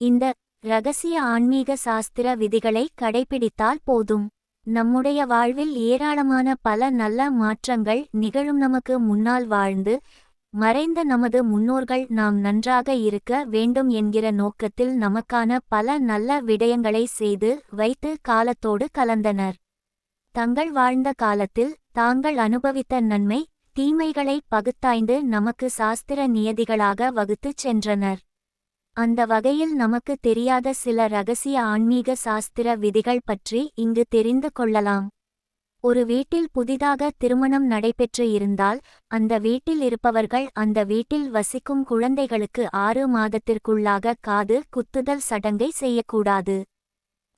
இந்த ரகசிய ஆன்மீக சாஸ்திர விதிகளை கடைபிடித்தால் போதும். நம்முடைய வாழ்வில் ஏராளமான பல நல்ல மாற்றங்கள் நிகழும் நமக்கு முன்னால் வாழ்ந்து மறைந்த நமது முன்னோர்கள் நாம் நன்றாக இருக்க வேண்டும் என்கிற நோக்கத்தில் நமக்கான பல நல்ல விடயங்களை செய்து வைத்து காலத்தோடு கலந்தனர். தங்கள் வாழ்ந்த காலத்தில் தாங்கள் அனுபவித்த நன்மை தீமைகளை பகுத்தாய்ந்து நமக்கு சாஸ்திர நியதிகளாக வகுத்துச் சென்றனர். அந்த வகையில் நமக்கு தெரியாத சில ரகசிய ஆன்மீக சாஸ்திர விதிகள் பற்றி இங்கு தெரிந்து கொள்ளலாம். ஒரு வீட்டில் புதிதாக திருமணம் நடைபெற்று இருந்தால் அந்த வீட்டில் இருப்பவர்கள் அந்த வீட்டில் வசிக்கும் குழந்தைகளுக்கு ஆறு மாதத்திற்குள்ளாக காது குத்துதல் சடங்கை செய்யக்கூடாது.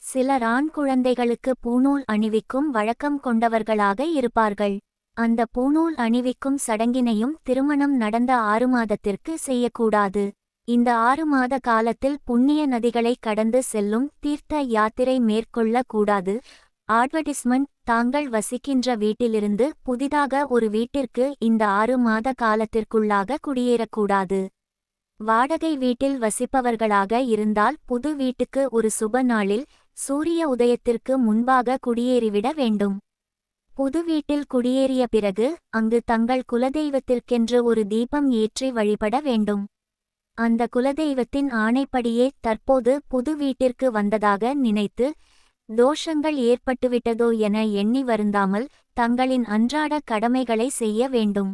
சிலர் ஆண் குழந்தைகளுக்கு பூணூல் அணிவிக்கும் வழக்கம் கொண்டவர்களாக இருப்பார்கள். அந்த பூணூல் அணிவிக்கும் சடங்கினையும் திருமணம் நடந்த ஆறு மாதத்திற்கு செய்யக்கூடாது. இந்த ஆறு மாத காலத்தில் புண்ணிய நதிகளை கடந்து செல்லும் தீர்த்த யாத்திரை மேற்கொள்ள கூடாது அட்வர்டிஸ்மெண்ட் தாங்கள் வசிக்கின்ற வீட்டிலிருந்து புதிதாக ஒரு வீட்டிற்கு இந்த ஆறு மாத காலத்திற்குள்ளாக குடியேறக்கூடாது. வாடகை வீட்டில் வசிப்பவர்களாக இருந்தால் புது வீட்டுக்கு ஒரு சுப நாளில் சூரிய உதயத்திற்கு முன்பாக குடியேறிவிட வேண்டும். புது வீட்டில் குடியேறிய பிறகு அங்கு தங்கள் குலதெய்வத்திற்கென்று ஒரு தீபம் ஏற்றி வழிபட வேண்டும். அந்த குலதெய்வத்தின் ஆணைப்படியே தற்போது புது வீட்டிற்கு வந்ததாக நினைத்து தோஷங்கள் ஏற்பட்டுவிட்டதோ என எண்ணி வருந்தாமல் தங்களின் அன்றாட கடமைகளை செய்ய வேண்டும்.